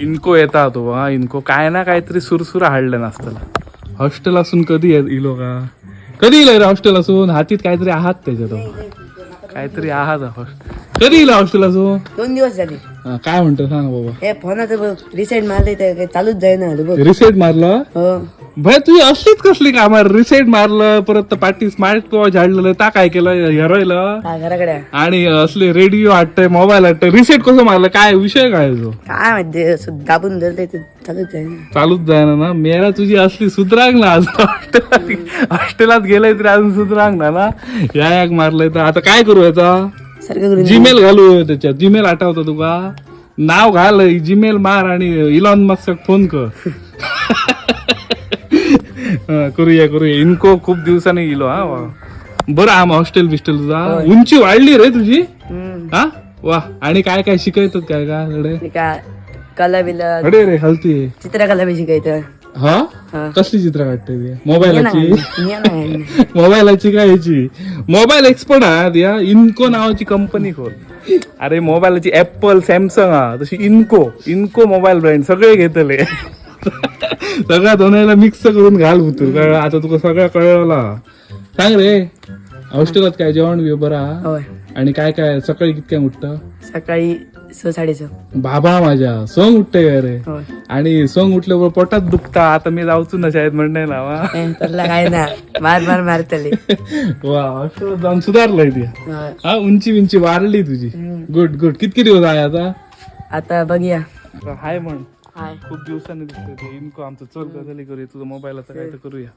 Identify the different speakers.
Speaker 1: इनको येता तो हा इनको. काय ना काहीतरी सुरसुर हाडलं नसतं हॉस्टेल असून कधी इलो का? कधी इलं रे हॉस्टेल असून? हातीत काहीतरी आहात त्याच्यात. काहीतरी आहात हॉस्ट- कधी इलं हॉस्टेल असून
Speaker 2: दोन दिवस झाले.
Speaker 1: हा, काय म्हणतो सांग बाबा.
Speaker 2: हे फोनाचं बघ रिसेट मारले तर काही चालूच जाईना झालं बघ.
Speaker 1: रिसेट मारलं?
Speaker 2: हो.
Speaker 1: भाई तुझी असलीच कसली कामा रिसेट मारलं परत पाठी स्मार्ट वॉच झाडलेलं ता काय केलं हरवलं
Speaker 2: काय घराकडे?
Speaker 1: आणि असले रेडिओ हटतंय मोबाईल हटतंय रिसेट कसं मारलं? काय विषय काय तो?
Speaker 2: काय माहिती असं दाबून धरले ते चालूच जाईना.
Speaker 1: चालूच जाय ना. मेरा तुझी असली सुधरांग ना आज. हॉस्टेलात हॉस्टेलात गेलंय तरी अजून सुधरांग ना ना. या याक मारलंय तर. आता काय करू याचा?
Speaker 2: सारखं
Speaker 1: जीमेल घालू त्याच्यात. जीमेल आठवतं तुका. नाव घाल जीमेल मार आणि इलॉन मस्क फोन कर. हा, करूया करूया. इनको खूप दिवसांनी गेलो हा वा. बरं आम हॉस्टेल बिस्टेल तुझा. उंची वाढली रे तुझी.
Speaker 2: हम्म.
Speaker 1: हा? वा. आणि काय काय शिकायचं काय का अडे
Speaker 2: ते काय? कला बिला
Speaker 1: अडे रे हलती.
Speaker 2: चित्रकला बी शिकायचं
Speaker 1: हा?
Speaker 2: हा.
Speaker 1: कसली चित्र काढते मोबाईलाची. मोबाईलाची काय याची मोबाईल एक्सपर्ट आहात या इनको नावाची कंपनी खोल. अरे मोबाईलाची ऍपल सॅमसंग हा तशी इनको इनको मोबाईल ब्रँड सगळे घेतले. सगळ्या दोन्हीला मिक्स करून घाल होतो आता तुका सगळं कळला सांग रे. हॉस्टेलात काय? जेवण बी बरा
Speaker 2: होय.
Speaker 1: आणि काय काय? सकाळी कितक्या उठतं?
Speaker 2: सकाळी स
Speaker 1: बाबा माझ्या सोंग उठते काय रे.
Speaker 2: होय.
Speaker 1: आणि सोंग उठल्यावर पोटात दुखता आता मी जाऊचू ना शाळेत म्हणणे ना वा.
Speaker 2: ए, तरला काय ना मार मार मारतले.
Speaker 1: वा हॉस्टेलात जाऊन सुधारलंय ती
Speaker 2: होय.
Speaker 1: हा उंची विंची वाढली तुझी. Good good. कितके दिवस आहे आता?
Speaker 2: आता बघूया.
Speaker 1: हाय म्हण.
Speaker 2: हाय.
Speaker 1: खूप दिवसांनी दिसतोय ते. इनको आमचं चल गजाली करूया. तुझं मोबाईलचं काय तर करूया.